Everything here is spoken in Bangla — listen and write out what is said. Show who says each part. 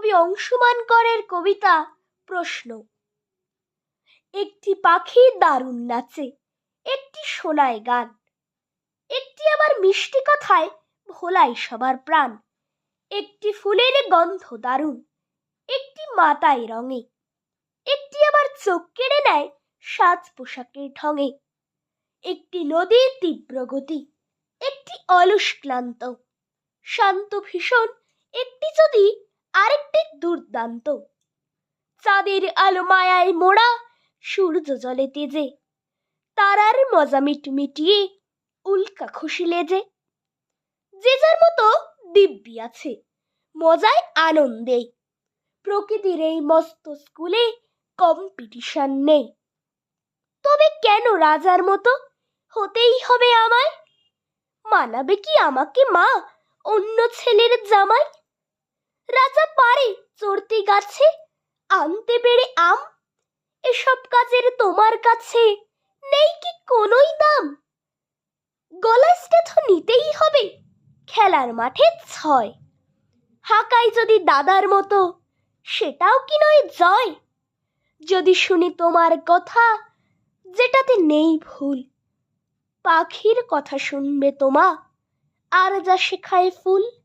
Speaker 1: কবি অংশুমান করের কবিতা প্রশ্ন। একটি পাখি দারুণ নাচে, একটি শোনায় গান, একটি আবার মিষ্টি কথায় ভোলায় সবার প্রাণ। একটি ফুলের গন্ধ দারুণ, একটি মাতায় রঙে, একটি আবার চোখ কেড়ে নেয় সাজ পোশাকের ঢঙে। একটি নদীর তীব্র গতি, একটি অলস ক্লান্ত, শান্ত ভীষণ, একটি যদি আরেকটি দুর্দান্ত। চাঁদের আলো মায়ায় মোড়া সূর্য জলে তেজে, তারার মজা মিটমিটিয়ে উল্কা খুশি লেজে। যে যার মতো দিব্যি আছে, মজায় আনন্দে। প্রকৃতির এই মস্ত স্কুলে কম্পিটিশন নেই। তবে কেন রাজার মতো হতেই হবে আমায়? মানাবে কি আমাকে মা অন্য ছেলের জামাই? রাজা পারে চড়তে গাছে আনতে পেরে আম? এসব কাজের তোমার কাছে নেই কি কোনোই দাম? গলা স্টেথ নিতেই হবে, খেলার মাঠে ছয়। হাকাই যদি দাদার মতো, সেটাও কি নয় জয়? যদি শুনি তোমার কথা, যেটাতে নেই ভুল। পাখির কথা শুনবে তোমা, আর যা শেখায় ফুল।